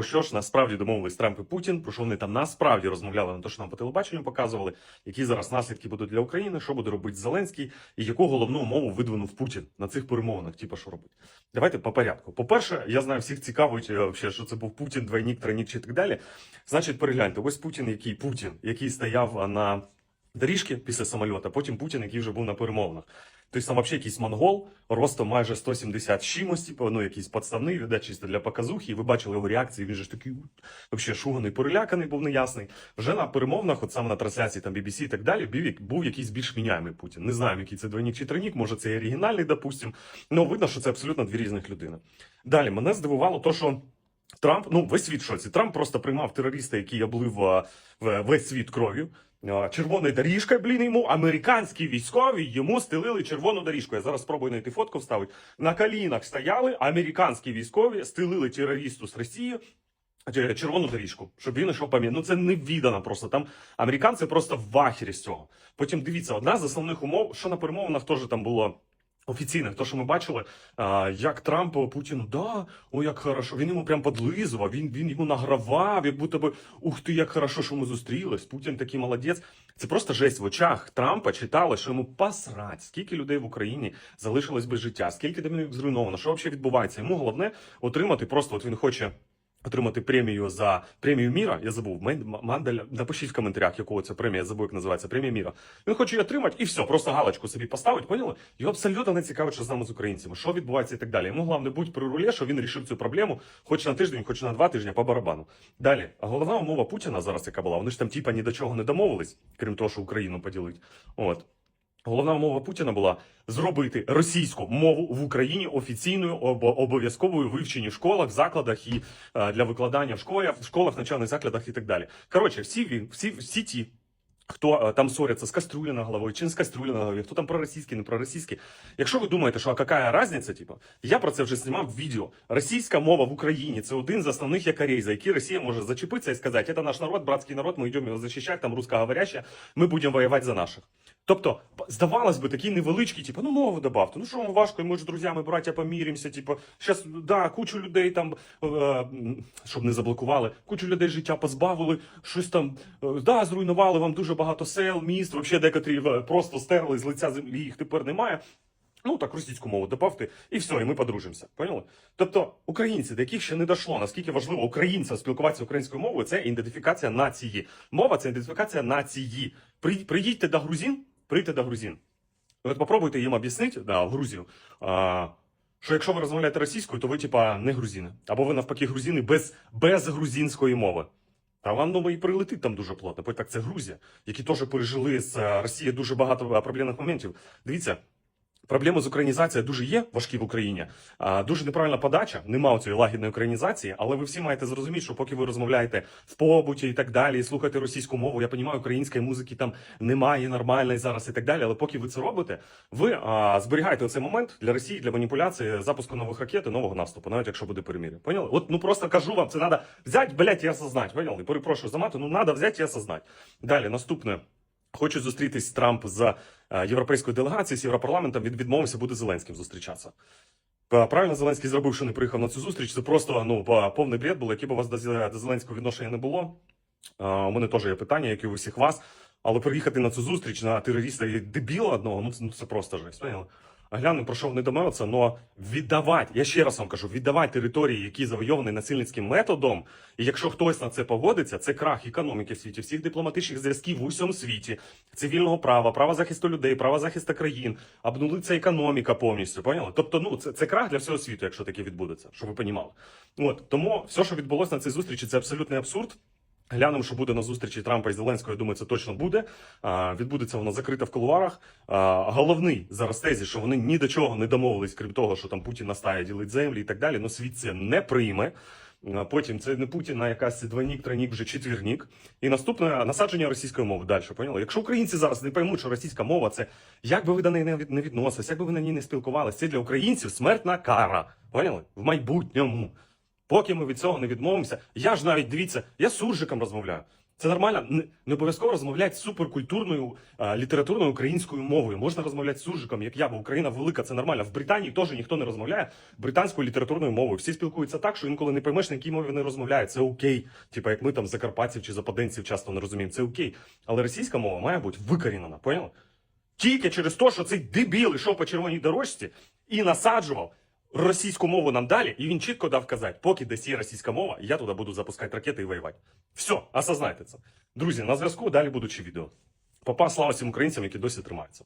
про що ж насправді домовились Трамп і Путін, про що вони там насправді розмовляли на те, що нам по телебаченню показували, які зараз наслідки будуть для України, що буде робити Зеленський, і яку головну умову видвинув Путін на цих перемовинах. Типа, що робить? Давайте по порядку. По-перше, я знаю, всіх цікавить, е, що це був Путін, двойник, тройник чи так далі. Значить, перегляньте, ось Путін, який Путін, який стояв на доріжки після самольота, потім Путін, який вже був на перемовинах. Тобто там взагалі якийсь монгол, ростом майже 170 з чимось, типу, ну якийсь подставний, видать, чисто для показухи, і ви бачили його реакції, він же ж такий взагалі шуганий, переляканий, був неясний. Вже на перемовинах, от саме на трансляції там BBC і так далі, був, був якийсь більш міняємий Путін. Не знаємо, який це двойник чи тройник, може це і оригінальний, допустим. Ну видно, що це абсолютно дві різних людини. Далі мене здивувало то, що. Трамп, ну весь світ шоці. Трамп просто приймав терориста, який облив в- весь світ кров'ю. А, Червоною доріжкою, блін, йому американські військові йому стелили червону доріжку. Я зараз спробую знайти фотку вставити. На колінах стояли американські військові, стелили терористу з Росії. е, Червону доріжку, щоб він йшов пам'ять. Ну це не віддано просто. Там американці просто в вахері з цього. Потім дивіться, одна з основних умов, що на перемовинах теж там було офіційних, то що ми бачили, як Трамп Путіну, да, о, як хорошо. Він йому прям подлизував, він, він йому награвав, як будто би ух ти, як хорошо, що ми зустрілись. Путін такий молодець. Це просто жесть в очах Трампа читали, що йому посрать, скільки людей в Україні залишилось без життя, скільки домівок зруйновано, що взагалі відбувається. Йому головне отримати просто, от він хоче. Отримати премію за премію міра. Я забув Манделя. Напишіть в коментарях, якого це премія. Я забув, як називається премія міра. Він хоче її отримати і все, просто галочку собі поставить. Поняли? Його абсолютно не цікавить, що з нами з українцями, що відбувається і так далі. Йому головне будь при рулі, що він рішив цю проблему, хоч на тиждень, хоч на два тижні по барабану. Далі, головна умова Путіна зараз, яка була, вони ж там типа ні до чого не домовились, крім того, що Україну поділить. От. Головна умова Путіна була зробити російську мову в Україні офіційною об- обов'язковою вивченні в школах, закладах і е, для викладання в школах, в школах, навчальних закладах і так далі. Коротше, всі він, всі, всі ті. Хто е, там ссоряться з каструлі на голові, чи не з каструлі на голові, хто там проросійський, не проросійський. Якщо ви думаєте, що а яка різниця, типу, я про це вже знімав відео. Російська мова в Україні це один з основних якорей, за які Росія може зачепитися і сказати, це наш народ, братський народ, ми йдемо його захищати, там русскоговоряща, ми будемо воювати за наших. Тобто, здавалось би, такі невеличкі, типу, ну мову добавте. Ну що вам важко, ми ж друзями, браття, помірімося. Типу, щас, да, кучу людей там, е, щоб не заблокували, кучу людей життя позбавили, щось там, е, да, зруйнували вам дуже багато сел, міст, взагалі декотрі е, просто стерли з лиця землі, їх тепер немає. Ну так російську мову добавте, і все, і ми подружимося. Поняли? Тобто, українці, до яких ще не дійшло, наскільки важливо українцям спілкуватися українською мовою, це ідентифікація нації. Мова це ідентифікація нації. При, приїдьте до грузин, прийдьте до грузин. От попробуйте їм об'яснити, да, Грузію, а, що якщо ви розмовляєте російською, то ви, типа, не грузини. Або ви навпаки грузини без, без грузинської мови. Та вам ну, і прилетить там дуже плотно. Бо так це Грузія, які теж пережили з Росії Росією дуже багато е, проблемних моментів. Дивіться, Проблеми з українізацією дуже є важкі в Україні. Дуже неправильна подача, нема цієї лагідної українізації, але ви всі маєте зрозуміти, що поки ви розмовляєте в побуті і так далі, і слухаєте російську мову, я розумію, української музики там немає нормальної зараз і так далі. Але поки ви це робите, ви а, зберігаєте цей момент для Росії для маніпуляції, запуску нових ракет і нового наступу, навіть якщо буде перемір'я. Поняли? От ну просто кажу вам, це треба взяти, блядь, і осознати. Поняли? Перепрошую за мати, ну треба взяти і осознати. Далі, наступне. Хочуть зустрітись Трамп з е, європейською делегацією з Європарламентом. Він відмовився буде Зеленським зустрічатися. Е, Правильно Зеленський зробив, що не приїхав на цю зустріч. Це просто ну повний бред було. Якби у вас до Зеленського відношення не було. Е, У мене теж є питання, як і у всіх вас. Але приїхати на цю зустріч на терориста і дебіла одного, ну це, ну, просто жесть. Глянемо, про що вони домовилися, але віддавати, я ще раз вам кажу, віддавати території, які завойовані насильницьким методом, і якщо хтось на це погодиться, це крах економіки в світі, всіх дипломатичних зв'язків в усьому світі, цивільного права, права захисту людей, права захисту країн, обнулиться економіка повністю. Поняли? Тобто, ну це, це крах для всього світу, якщо таке відбудеться, щоб ви понімали. От тому все, що відбулося на цій зустрічі, це абсолютний абсурд. Глянемо, що буде на зустрічі Трампа і Зеленського. Я думаю, це точно буде. Відбудеться воно закрите в кулуарах. Головний зараз тезі, що вони ні до чого не домовились, крім того, що там Путін настає ділить землі і так далі. Ну світ це не прийме. Потім це не Путін, а якась двойник, тройник, вже четвірник. І наступне насадження російської мови. Далі поняли. Якщо українці зараз не поймуть, що російська мова це як би ви до неї не відносились, як би ви на ній не спілкувалися, це для українців смертна кара. Поняли? В майбутньому. Поки ми від цього не відмовимося, я ж навіть дивіться, я з суржиком розмовляю. Це нормально. Не, обов'язково розмовляти суперкультурною літературною українською мовою. Можна розмовляти суржиком, як я, бо Україна велика, це нормально. В Британії теж ніхто не розмовляє британською літературною мовою. Всі спілкуються так, що інколи не поймеш, на якій мові вони розмовляють. Це окей. Типа як ми там закарпатців чи западенців часто не розуміємо. Це окей. Але російська мова має бути викорінена, поняли? Тільки через те, що цей дебіл йшов по червоній дорожці і насаджував російську мову нам далі, і він чітко дав казати, поки десь є російська мова, я туди буду запускати ракети і воювати. Все, осознайте це. Друзі, на зв'язку далі будучи відео. Папа, слава всім українцям, які досі тримаються.